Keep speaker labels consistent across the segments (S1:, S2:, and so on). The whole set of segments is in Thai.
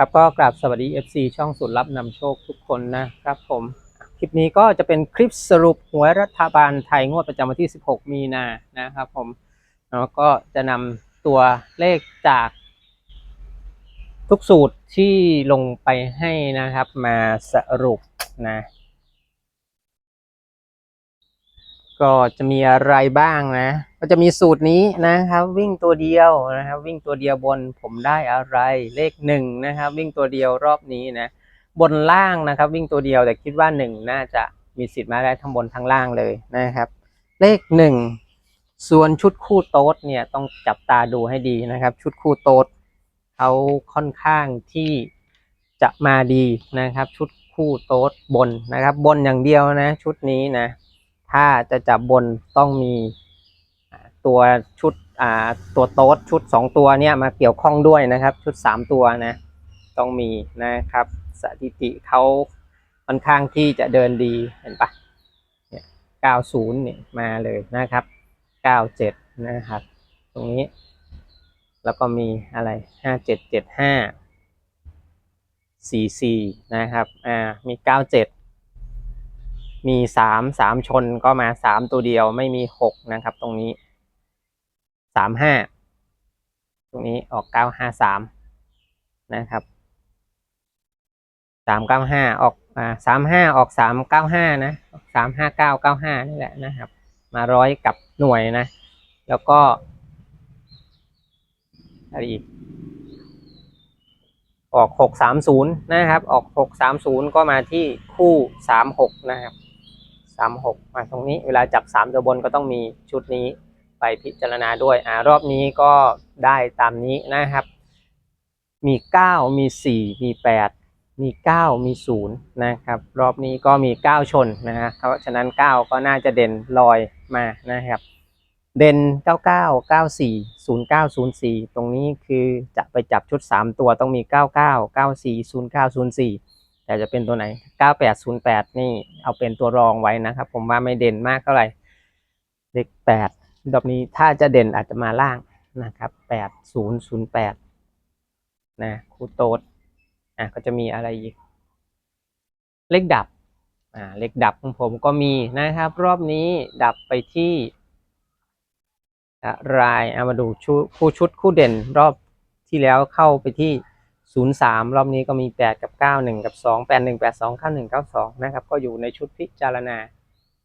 S1: ครับก็กราบสวัสดี FC ช่องสุดรับนำโชคทุกคนนะครับผม คลิปนี้ก็จะเป็นคลิปสรุปหวยรัฐบาลไทยงวดประจำวันที่ 16 มีนานะครับผมแล้วก็จะนำตัวเลขจากทุกสูตรที่ลงไปให้นะครับมาสรุปนะ ก็จะมีอะไรบ้างนะ ก็จะมีสูตรนี้นะครับ วิ่งตัวเดียวนะครับ วิ่งตัวเดียวบนผมได้อะไรเลขหนึ่งนะครับ วิ่งตัวเดียวรอบนี้นะบนล่างนะครับ วิ่งตัวเดียวแต่คิดว่าหนึ่งน่าจะมีสิทธิ์มาได้ทั้งบนทั้งล่างเลยนะครับ เลขหนึ่งส่วนชุดคู่โต๊ดเนี่ยต้องจับตาดูให้ดีนะครับ ชุดคู่โต๊ดเขาค่อนข้างที่จะมาดีนะครับ ชุดคู่โต๊ดบนนะครับ บนอย่างเดียวนะ ชุดนี้นะ ถ้าจะจับบนต้องมีตัวชุดตัวโต๊ดชุดสองตัวเนี่ยมาเกี่ยวข้องด้วยนะครับ ชุดสามตัวนะ ต้องมีนะครับ สถิติเขาค่อนข้างที่จะเดินดีเห็นปะเนี่ย90เนี่ยมาเลยนะครับ 97 นะครับ ตรงนี้ แล้วก็มีอะไร 5775 44 นะครับ อ่า มี 97 มี3 3ชนก็มา3ตัวเดียวไม่มี6นะครับ ตรงนี้35ตรงนี้ออก953นะครับสามเก้าห้าออกอ่าสามห้าออกสามเก้าห้านะสามห้าเก้าเก้าห้านี่แหละนะครับ มาร้อยกับหน่วยนะ แล้วก็อะไรอีกออกหกสามศูนย์นะครับ ออกหกสามศูนย์ก็มาที่คู่สามหกนะครับ สามหกมาตรงนี้เวลาจับสามตัวบนก็ต้องมีชุดนี้ไปพิจารณาด้วยอ่ารอบนี้ก็ได้ตามนี้นะครับ มีเก้ามีสี่มีแปดมีเก้ามีศูนย์นะครับ รอบนี้ก็มีเก้าชนนะฮะเพราะฉะนั้นเก้าก็น่าจะเด่นลอยมานะครับเด่น 99 94 09 04 ตรงนี้คือจะไปจับชุด 3 ตัวต้องมี 99 94 09 04 แต่จะเป็นตัวไหนเก้าแปดศูนย์แปดนี่เอาเป็นตัวรองไว้นะครับ ผมว่าไม่เด่นมากเท่าไหร่เลขแปดอบนี้ถ้าจะเด่นอาจจะมาล่างนะครับแปดศูนะคูโต๊ดอะก็จะมีอะไรอีก เลขดับอ่าเลขดับของผมก็มีนะครับ รอบนี้ดับไปที่อะไรเอามาดูชุดคู่ชุดคู่เด่นรอบที่แล้วเข้าไปที่ ศูนย์สามรอบนี้ก็มีแปดกับเก้าหนึ่งกับสองแปดหนึ่งแปดสองเก้าหนึ่งเก้าสองนะครับ ก็อยู่ในชุดพิจารณา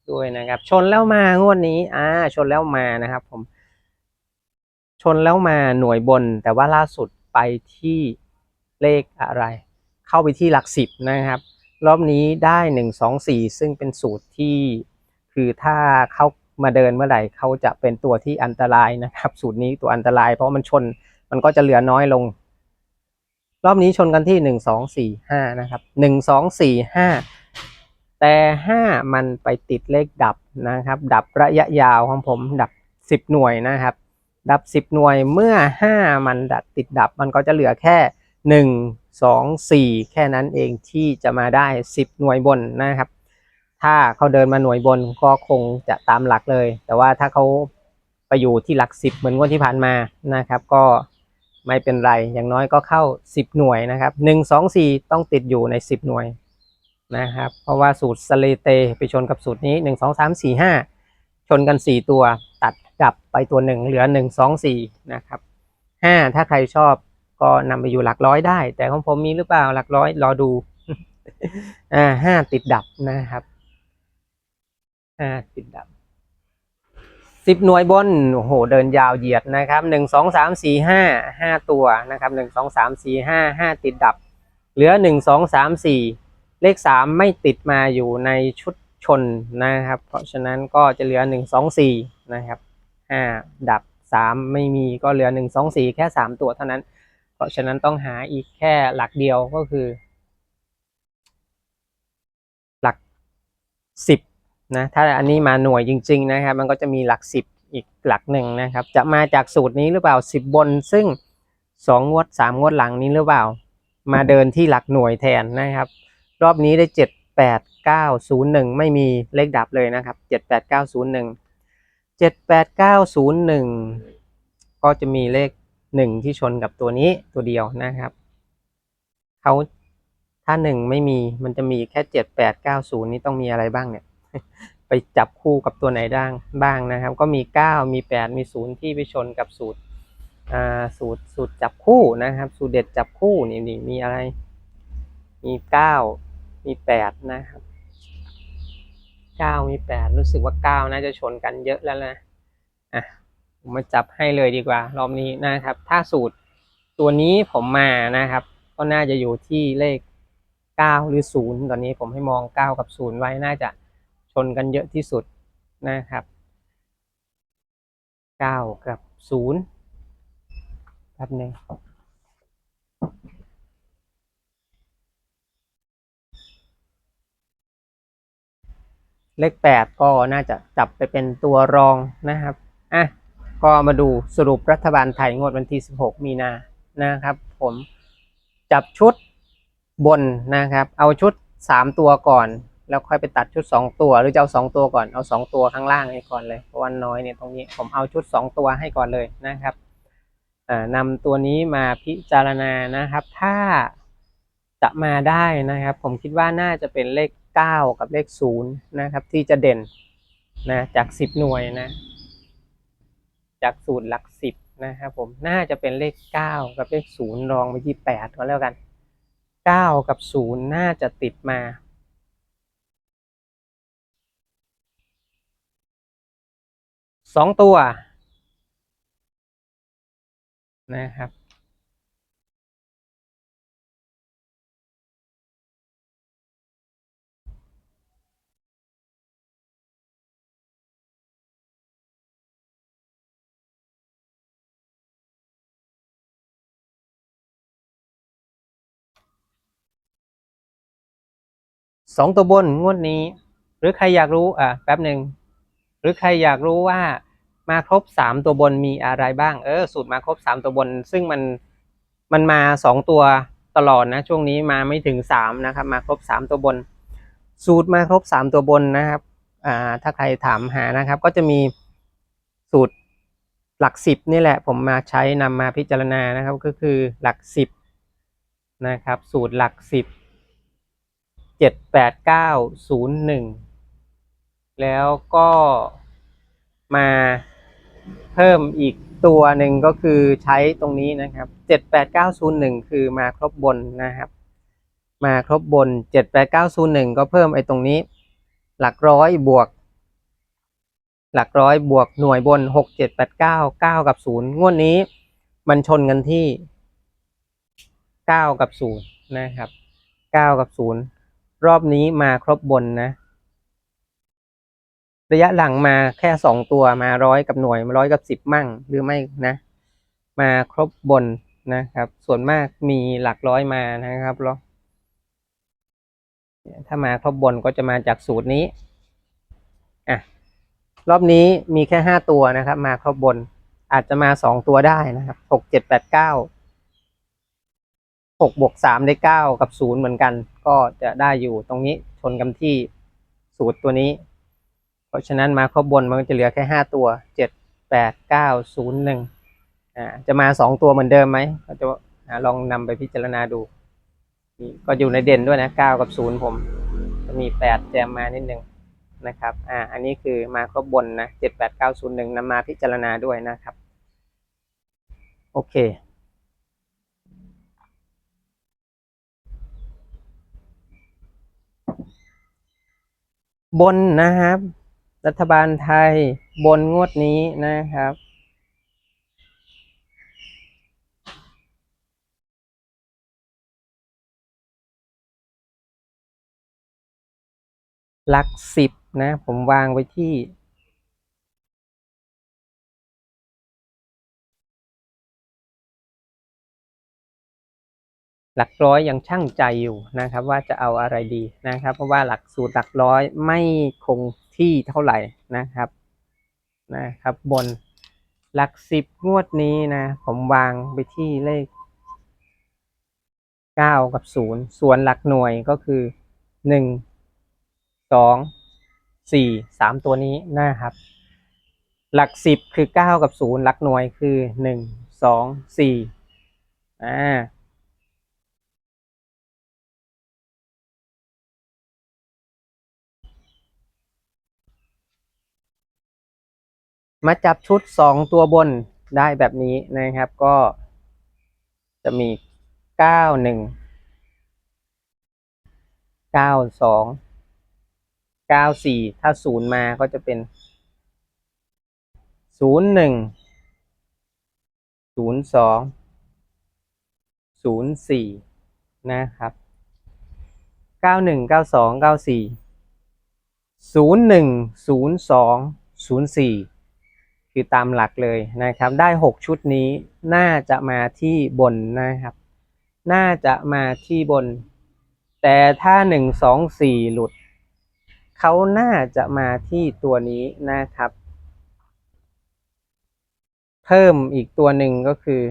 S1: ด้วยนะครับ ชนแล้วมางวดนี้ อ่า ชนแล้วมานะครับ ผม ชนแล้วมาหน่วยบน แต่ว่าล่าสุดไปที่เลขอะไร เข้าไปที่หลักสิบนะครับ รอบนี้ได้หนึ่งสองสี่ซึ่งเป็นสูตรที่คือถ้าเข้ามาเดินเมื่อไหร่เขาจะเป็นตัวที่อันตรายนะครับ สูตรนี้ตัวอันตราย เพราะมันชนมันก็จะเหลือน้อยลง รอบนี้ชนกันที่หนึ่งสองสี่ห้านะครับหนึ่งสองสี่ห้าแต่ห้ามันไปติดเลขดับนะครับ ดับระยะยาวของผมดับสิบหน่วยนะครับ ดับสิบหน่วยเมื่อห้ามันดับติดดับมันก็จะเหลือแค่หนึ่งสองสี่แค่นั้นเองที่จะมาได้สิบหน่วยบนนะครับ ถ้าเขาเดินมาหน่วยบนก็คงจะตามหลักเลย แต่ว่าถ้าเขาไปอยู่ที่หลักสิบเหมือนงวดที่ผ่านมานะครับ ก็ ไม่เป็นไรอย่างน้อยก็เข้าสิบหน่วยนะครับหนึ่งสองสี่ต้องติดอยู่ในสิบหน่วยนะครับ เพราะว่าสูตรสเลเตไปชนกับสูตรนี้หนึ่งสองสามสี่ห้าชนกันสี่ตัวตัดกลับไปตัวหนึ่งเหลือหนึ่งสองสี่นะครับห้าถ้าใครชอบก็นำไปอยู่หลักร้อยได้ แต่ของผมมีหรือเปล่าหลักร้อยรอดูอ่าห้าติดดับนะครับห้าติดดับ สิบหน่วยบนโอ้โหเดินยาวเหยียดนะครับหนึ่งสองสามสี่ห้าห้าตัวนะครับหนึ่งสองสามสี่ห้าห้าติดดับ เหลือหนึ่งสองสามสี่เลขสามไม่ติดมาอยู่ในชุดชนนะครับ เพราะฉะนั้นก็จะเหลือหนึ่งสองสี่นะครับห้าดับสามไม่มีก็เหลือหนึ่งสองสี่แค่สามตัวเท่านั้น เพราะฉะนั้นต้องหาอีกแค่หลักเดียวก็คือ หลักสิบ นะถ้าอันนี้มาหน่วยจริง ๆ นะครับ มันก็จะมีหลักสิบอีกหลักหนึ่งนะครับ จะมาจากสูตรนี้หรือเปล่าสิบบน ซึ่งสองงวดสามงวดหลังนี้หรือเปล่า มาเดินที่หลักหน่วยแทนนะครับ รอบนี้ได้เจ็ดแปดเก้าศูนย์หนึ่งไม่มีเลขดับเลยนะครับเจ็ดแปดเก้าศูนย์หนึ่งเจ็ดแปดเก้าศูนย์หนึ่งก็จะมีเลขหนึ่งที่ชนกับตัวนี้ตัวเดียวนะครับเขาถ้าหนึ่งไม่มีมันจะมีแค่เจ็ดแปดเก้าศูนย์นี่ต้องมีอะไรบ้างเนี่ย ไปจับคู่กับตัวไหนด้างบ้างนะครับ ก็มีเก้ามีแปดมีศูนย์ที่ไปชนกับสูตรอ่าสูตรสูตรจับคู่นะครับ สูตรเด็ดจับคู่นี่นี่มีอะไร มีเก้ามีแปดนะครับเก้ามีแปดรู้สึกว่าเก้าน่าจะชนกันเยอะแล้วนะอะผมมาจับให้เลยดีกว่า รอบนี้นะครับ ถ้าสูตรตัวนี้ผมมานะครับ ก็น่าจะอยู่ที่เลขเก้าหรือศูนย์ตอนนี้ผมให้มองเก้ากับศูนย์ไว้น่าจะ ชนกันเยอะที่สุดนะครับเก้ากับศูนย์แป๊บหนึงเลขแปดก็น่าจะจับไปเป็นตัวรองนะครับ อะ ก็มาดูสรุปรัฐบาลไทยงวดวันที่ 16 มีนา นะครับ ผมจับชุดบนนะครับ เอาชุด 3 ตัวก่อน แล้วค่อยไปตัดชุด 2 ตัว หรือจะเอา 2 ตัวก่อนเอา 2 ตัวข้างล่างนี้ก่อนเลยเพราะวันน้อยเนี่ยตรงนี้ผมเอาชุด 2 ตัวให้ก่อนเลยนะครับอ่านำตัวนี้มาพิจารณานะครับ ถ้าจะมาได้นะครับ ผมคิดว่าน่าจะเป็นเลข 9 กับเลข0นะครับที่จะเด่นนะจาก 10 หน่วยนะจากสูตรหลัก 10นะครับผมน่าจะเป็นเลข 9 กับเลข0รองไปที่8ก็แล้วกัน 9 กับ 0 น่าจะติดมา สองตัว นะครับ สองตัวบนงวดนี้ หรือใครอยากรู้ อะ แป๊บหนึ่ง หรือใครอยากรู้ว่ามาครบสามตัวบนมีอะไรบ้าง เออ สูตรมาครบสามตัวบน ซึ่งมันมันมาสองตัวตลอดนะ ช่วงนี้มาไม่ถึงสามนะครับ มาครบสามตัวบน สูตรมาครบสามตัวบนนะครับอ่าถ้าใครถามหานะครับ ก็จะมีสูตรหลักสิบนี่แหละ ผมมาใช้นำมาพิจารณานะครับ ก็คือหลักสิบนะครับ สูตรหลักสิบเจ็ดแปดเก้าศูนย์หนึ่ง แล้วก็มาเพิ่มอีกตัวหนึ่งก็คือใช้ตรงนี้นะครับเจ็ดแปดเก้าศูนย์หนึ่งคือมาครบบนนะครับ มาครบบนเจ็ดแปดเก้าศูนย์หนึ่งก็เพิ่มไอ้ตรงนี้ หลักร้อยบวก หลักร้อยบวกหน่วยบนหกเจ็ดแปดเก้าเก้ากับศูนย์งวดนี้มันชนกันที่เก้ากับศูนย์นะครับเก้ากับศูนย์รอบนี้มาครบบนนะ ระยะหลังมาแค่สองตัวมาร้อยกับหน่วยมาร้อยกับสิบมั่งหรือไม่นะ มาครบบนนะครับ ส่วนมากมีหลักร้อยมานะครับแล้วถ้ามาครบบนก็จะมาจากสูตรนี้อะรอบนี้มีแค่ห้าตัวนะครับ มาครบบนอาจจะมาสองตัวได้นะครับหกเจ็ดแปดเก้าหกบวกสามได้เก้ากับศูนย์เหมือนกัน ก็จะได้อยู่ตรงนี้ชนกันที่สูตรตัวนี้ ราะฉะนั้นมาข้อบนมันก็จะเหลือแค่ห้าตัวเจ็ดแปดเก้าศูนย์หนึ่งอ่าจะมาสองตัวเหมือนเดิมไหมก็จะลองนำไปพิจารณาดู ก็อยู่ในเด่นด้วยนะเก้ากับศูนย์ผมจะมีแปดแจมมานิดนึงนะครับอ่าอันนี้คือมาข้อบนนะเจ็ดแปดเก้าศูนย์หนึ่งนำมาพิจารณาด้วยนะครับ โอเคบนนะครับ รัฐบาลไทยบนงวดนี้นะครับ หลักสิบนะ ผมวางไว้ที่หลักร้อยยังช่างใจอยู่นะครับ ว่าจะเอาอะไรดีนะครับ เพราะว่าหลักสูตรหลักร้อยไม่คง ที่เท่าไหร่นะครับนะครับบนหลักสิบงวดนี้นะ ผมวางไปที่เลขเก้ากับศูนย์ส่วนหลักหน่วยก็คือหนึ่งสองสี่สามตัวนี้นะครับ หลักสิบคือเก้ากับศูนย์หลักหน่วยคือหนึ่งสองสี่อ่า มาจับชุดสองตัวบนได้แบบนี้นะครับก็จะมีเก้าหนึ่งเก้าสองเก้าสี่ถ้าศูนย์มาก็จะเป็นศูนย์หนึ่งศูนย์สองศูนย์สี่นะครับเก้าหนึ่งเก้าสองเก้าสี่ศูนย์หนึ่งศูนย์สองศูนย์สี่ คือตามหลักเลยนะครับ ได้หกชุดนี้น่าจะมาที่บนนะครับ น่าจะมาที่บน แต่ถ้าหนึ่งสองสี่หลุด เขาน่าจะมาที่ตัวนี้นะครับ เพิ่มอีกตัวหนึ่งก็คือ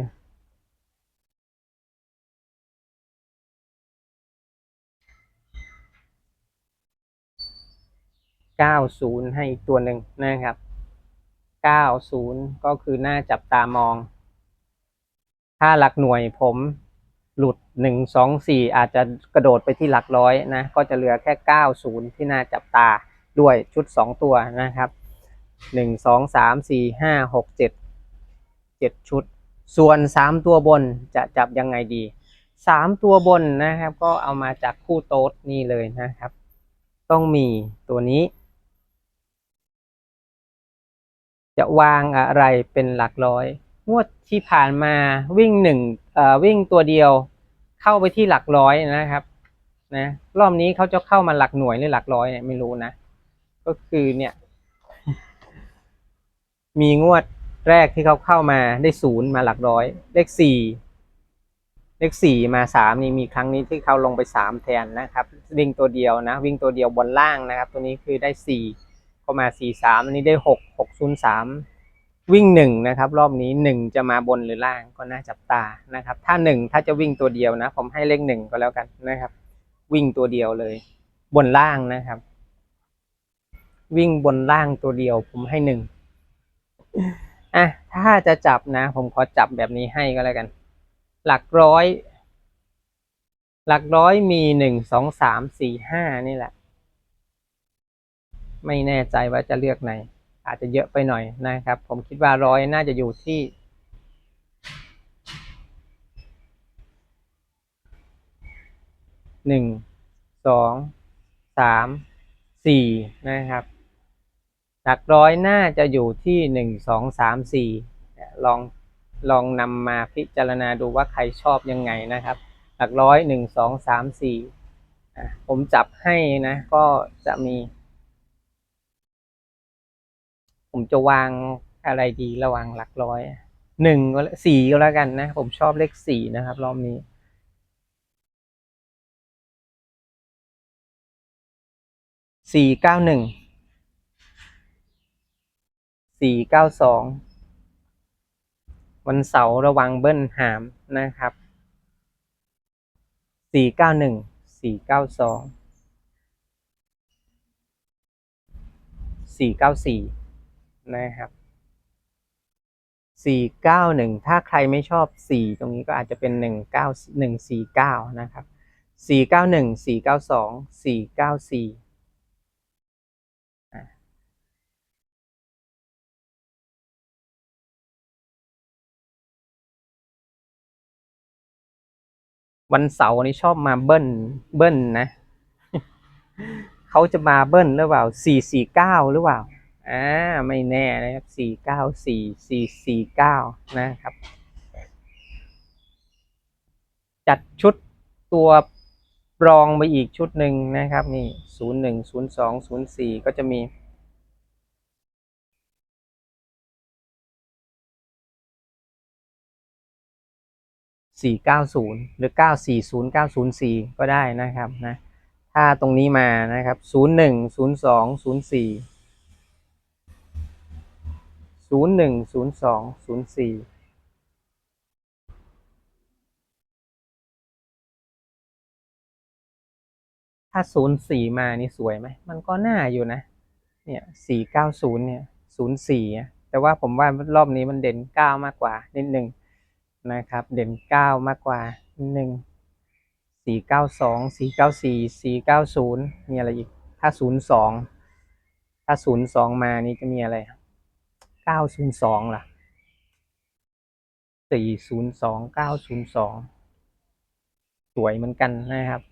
S1: 90ให้อีกตัวหนึ่งนะครับ 90 ก็คือหน้าจับตามอง ถ้าหลักหน่วยผมหลุด 1 2 4 อาจจะกระโดดไปที่หลักร้อยนะ ก็จะเหลือแค่ 90 ที่น่าจับตาด้วยชุด 2 ตัวนะครับ 1 2 3 4 5 6 7 7 ชุด ส่วน 3 ตัวบนจะจับยังไงดี 3 ตัวบนนะครับ ก็เอามาจากคู่โต๊ดนี่เลยนะครับ ต้องมีตัวนี้ จะวางอะไรเป็นหลักร้อย งวดที่ผ่านมาวิ่งหนึ่งวิ่งตัวเดียวเข้าไปที่หลักร้อยนะครับนะรอบนี้เขาจะเข้ามาหลักหน่วยหรือหลักร้อยเนี่ยไม่รู้นะ ก็คือเนี่ย มีงวดแรกที่เขาเข้ามาได้ศูนย์มาหลักร้อย เลขสี่เลขสี่มาสามนี่มีครั้งนี้ที่เขาลงไปสามแทนนะครับ วิ่งตัวเดียวนะ วิ่งตัวเดียวบนล่างนะครับ ตัวนี้คือได้สี่ ก็มาสี่สามอันนี้ได้หกหกศูนย์สามวิ่งหนึ่งนะครับ รอบนี้หนึ่งจะมาบนหรือล่างก็น่าจับตานะครับ ถ้าหนึ่งถ้าจะวิ่งตัวเดียวนะ ผมให้เลขหนึ่งก็แล้วกันนะครับ วิ่งตัวเดียวเลย บนล่างนะครับ วิ่งบนล่างตัวเดียว ผมให้หนึ่งอะถ้าจะจับนะ ผมขอจับแบบนี้ให้ก็แล้วกัน หลักร้อย หลักร้อยมีหนึ่งสองสามสี่ห้านี่แหละ ไม่แน่ใจว่าจะเลือกไหน อาจจะเยอะไปหน่อยนะครับ ผมคิดว่าร้อยน่าจะอยู่ที่หนึ่งสองสามสี่นะครับหลักร้อยน่าจะอยู่ที่หนึ่งสองสามสี่ลองลองนำมาพิจารณาดูว่าใครชอบยังไงนะครับ หลักร้อยหนึ่งสองสามสี่ผมจับให้นะ ก็จะมี ผมจะวางอะไรดีระว่างหลักร้อยหนึ่งก็แล้วสี่ก็แล้วกันนะ ผมชอบเลขสี่นะครับ รอบนี้ สี่เก้าหนึ่ง สี่เก้าสอง วันเสาร์ระวังเบิ้ลหามนะครับ สี่เก้าหนึ่ง สี่เก้าสอง สี่เก้าสี่ นะครับสี่เก้าหนึ่งถ้าใครไม่ชอบสี่ตรงนี้ก็อาจจะเป็นหนึ่งเก้าหนึ่งสี่เก้านะครับสี่เก้าหนึ่งสี่เก้าสองสี่เก้าสี่วันเสาร์นี้ชอบมาเบิ้ลเบิ้ลนะ เขาจะมาเบิ้ลหรือเปล่าสี่สี่เก้าหรือเปล่า อ่าไม่แน่นะครับสี่เก้าสี่สี่สี่เก้านะครับ จัดชุดตัวรองไปอีกชุดหนึ่งนะครับนี่ศูนย์หนึ่งศูนย์สองศูนย์สี่ก็จะมีสี่เก้าศูนย์หรือเก้าสี่ศูนย์เก้าศูนย์สี่ก็ได้นะครับนะถ้าตรงนี้มานะครับศูนย์หนึ่งศูนย์สองศูนย์สี่ ศูนย์หนึ่งศูนย์สองศูนย์สี่ถ้าศูนย์สี่มานี่สวยไหม มันก็น่าอยู่นะ เนี่ยสี่เก้าศูนย์เนี่ยศูนย์สี่แต่ว่าผมว่ารอบนี้มันเด่นเก้ามากกว่า นิดหนึ่งนะครับ เด่นเก้ามากกว่าหนึ่งสี่เก้าสองสี่เก้าสี่สี่เก้าศูนย์มีอะไรอีก ถ้าศูนย์สองถ้าศูนย์สองมานี่จะมีอะไร เก้าศูนย์สองล่ะสี่ศูนย์สองเก้าศูนย์สองสวยเหมือนกันนะครับ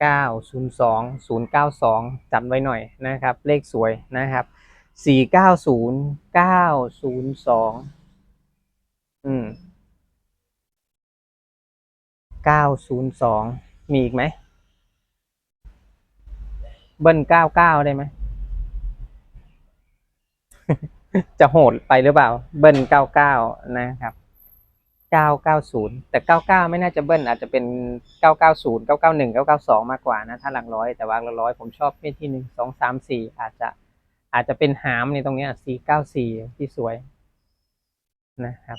S1: เก้าศูนย์สองศูนย์เก้าสองจำไว้หน่อยนะครับ เลขสวยนะครับสี่เก้าศูนย์เก้าศูนย์สองอืมเก้าศูนย์สองมีอีกไหม เบิ้ลเก้าเก้าได้ไหม จะโหดไปหรือเปล่า เบิ้ลเก้าเก้านะครับเก้าเก้าศูนย์แต่เก้าเก้าไม่น่าจะเบิ้ลอาจจะเป็นเก้าเก้าศูนย์เก้าเก้าหนึ่งเก้าเก้าสองมากกว่านะ ถ้าหลักร้อยแต่ว่าหลักร้อยผมชอบเลขที่หนึ่งสองสามสี่อาจจะอาจจะเป็นหามในตรงนี้สี่เก้าสี่ที่สวยนะครับ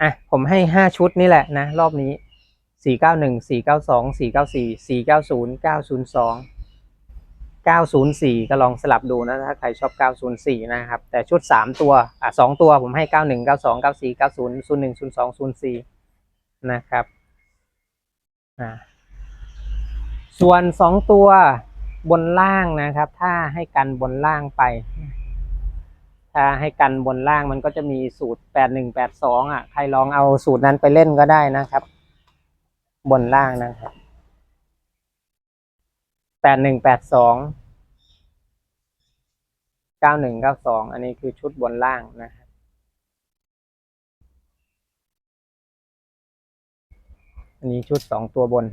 S1: อะ ผมให้ห้าชุดนี่แหละนะ รอบนี้ สี่เก้าหนึ่งสี่เก้าสองสี่เก้าสี่สี่เก้าศูนย์เก้าศูนย์สอง904ก็ลองสลับดูนะถ้าใครชอบ904นย์สี่นะครับ แต่ชุด3ตัวอะ2ตัวผมให้91 92 94 90 01 02 04นย์ศูนย์หนึ่งศูนย์สองศูนย์สี่นะครับอ่าส่วน2ตัวบนล่างนะครับ ถ้าให้กันบนล่างไป ถ้าให้กันบนล่างมันก็จะมีสูตร8182อะ ใครลองเอาสูตรนั้นไปเล่นก็ได้นะครับ บนล่างนะครับแปดหนึ่งแปดสองเก้าหนึ่งเก้าสองอันนี้คือชุดบนล่างนะครับอันนี้ชุดสองตัวบน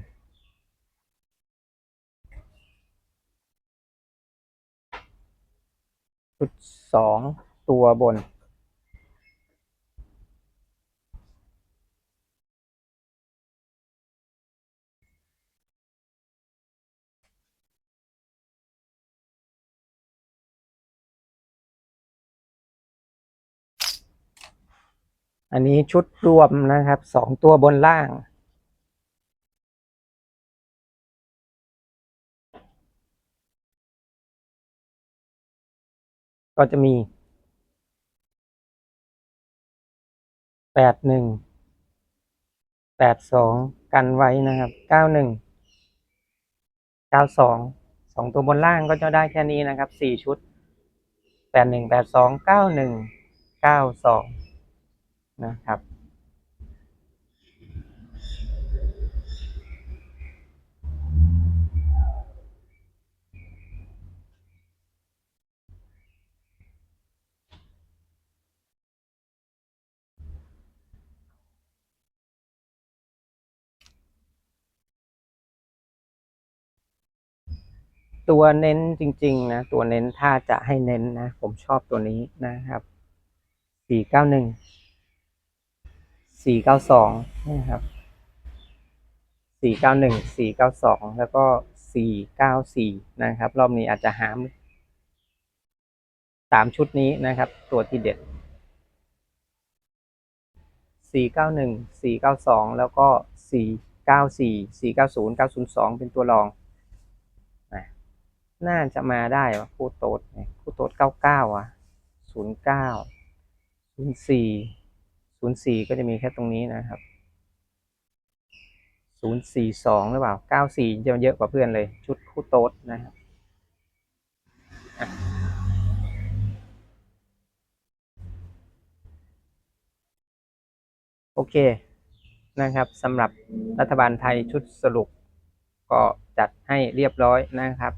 S1: ชุดสองตัวบน อันนี้ชุดรวมนะครับสองตัวบนล่าง ก็จะมีแปดหนึ่งแปดสองกันไว้นะครับเก้าหนึ่งเก้าสองสองตัวบนล่างก็จะได้แค่นี้นะครับสี่ชุดแปดหนึ่งแปดสองเก้าหนึ่งเก้าสอง นะครับ ตัวเน้นจริง ๆ นะ ตัวเน้นถ้าจะให้เน้นนะ ผมชอบตัวนี้นะครับสี่เก้าหนึ่ง สี่เก้าสองนะครับสี่เก้าหนึ่งสี่เก้าสองแล้วก็สี่เก้าสี่นะครับ รอบนี้อาจจะหามสามชุดนี้นะครับ ตัวที่เด็ดสี่เก้าหนึ่งสี่เก้าสองแล้วก็สี่เก้าสี่สี่เก้าศูนย์เก้าศูนย์สองเป็นตัวรองน่าจะมาได้วะคู่โต๊ดคู่โต๊ดเก้าเก้าอะศูนย์เก้าศูนย์สี่ ศูนย์สี่ก็จะมีแค่ตรงนี้นะครับศูนย์สี่สองหรือเปล่าเก้าสี่จะเยอะกว่าเพื่อนเลย ชุดคู่โต๊ดนะครับโอเคนะครับสำหรับรัฐบาลไทยชุดสรุป ก็จัดให้เรียบร้อยนะครับ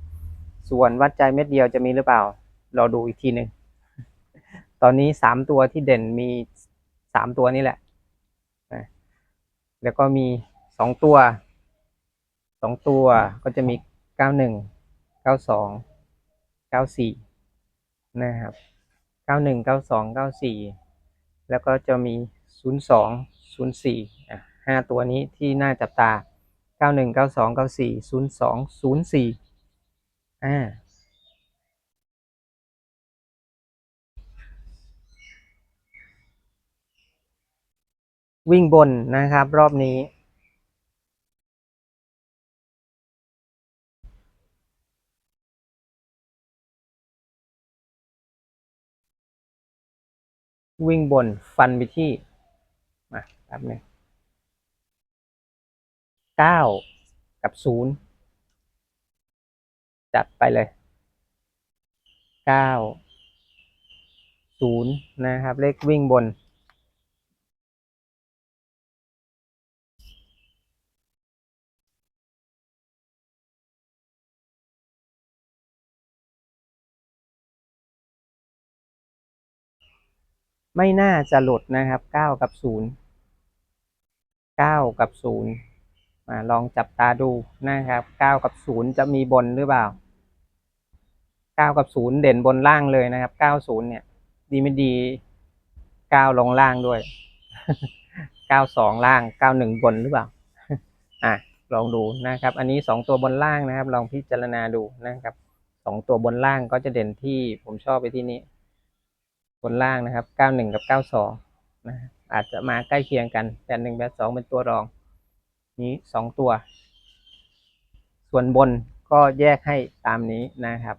S1: ส่วนวัดใจเม็ดเดียวจะมีหรือเปล่า เราดูอีกทีหนึ่งตอนนี้สามตัวที่เด่นมี สามตัวนี่แหละ แล้วก็มีสองตัวสองตัวก็จะมีเก้าหนึ่งเก้าสองเก้าสี่นะครับเก้าหนึ่งเก้าสองเก้าสี่แล้วก็จะมีศูนย์สองศูนย์สี่ห้าตัวนี้ที่น่าจับตาเก้าหนึ่งเก้าสองเก้าสี่ศูนย์สองศูนย์สี่อ่า วิ่งบนนะครับรอบนี้ วิ่งบนฟันไปที่มาแป๊บหนึงเก้ากับศูนย์จัดไปเลยเก้าศูนย์นะครับ เลขวิ่งบน ไม่น่าจะหลุดนะครับเก้ากับศูนย์เก้ากับศูนย์มาลองจับตาดูนะครับเก้ากับศูนย์จะมีบนหรือเปล่าเก้ากับศูนย์เด่นบนล่างเลยนะครับเก้าศูนย์เนี่ย ดีไม่ดีเก้าลงล่างด้วยเก้าสองล่างเก้าหนึ่งบนหรือเปล่า อะ ลองดูนะครับ อันนี้สองตัวบนล่างนะครับ ลองพิจารณาดูนะครับสองตัวบนล่างก็จะเด่นที่ผมชอบไปที่นี้ บนล่างนะครับ 91 กับ 92 นะอาจจะมาใกล้เคียงกัน 81 82 เป็นตัวรอง นี้สองตัว ส่วนบนก็แยกให้ตามนี้นะครับ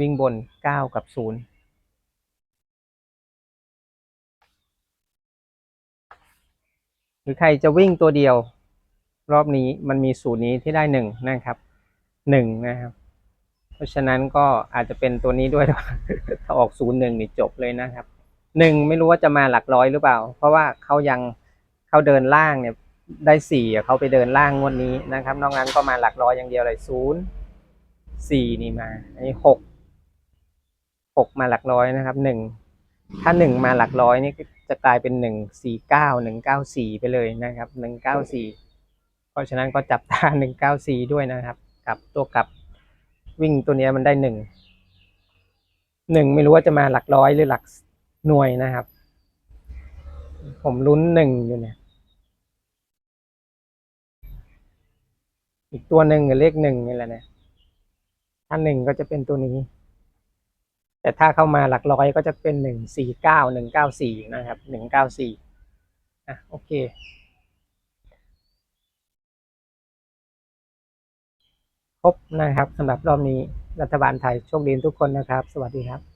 S1: วิ่งบน 9 กับ 0หรือใครจะวิ่งตัวเดียว รอบนี้มันมีสูตรนี้ที่ได้หนึ่งนะครับหนึ่งนะครับ ราะฉะนั้นก็อาจจะเป็นตัวนี้ด้วย ถ้าออกศูนย์หนึ่งนี่จบเลยนะครับหนึ่งไม่รู้ว่าจะมาหลักร้อยหรือเปล่า เพราะว่าเขายังเขาเดินล่างเนี่ยได้สี่เขาไปเดินล่างงวดนี้นะครับ นอกนั้นก็มาหลักร้อยอย่างเดียวเลยศูนย์สี่นี่มาอันนี้หกหกมาหลักร้อยนะครับหนึ่งถ้าหนึ่งมาหลักร้อยนี่จะกลายเป็นหนึ่งสี่เก้าหนึ่งเก้าสี่ไปเลยนะครับหนึ่งเก้าสี่เพราะฉะนั้นก็จับตาหนึ่งเก้าสี่ด้วยนะครับ กับตัวกับ วิ่งตัวนี้มันได้หนึ่งหนึ่งไม่รู้ว่าจะมาหลักร้อยหรือหลักหน่วยนะครับ ผมลุ้นหนึ่งอยู่เนี่ย อีกตัวหนึ่งกับเลขหนึ่งนี่แหละเนี่ยถ้าหนึ่งก็จะเป็นตัวนี้ แต่ถ้าเข้ามาหลักร้อยก็จะเป็นหนึ่งสี่เก้าหนึ่งเก้าสี่นะครับหนึ่งเก้าสี่อะโอเค คร บนะครับสำหรับรอบนี้รัฐบาลไทยโชคดีทุกคนนะครับ สวัสดีครับ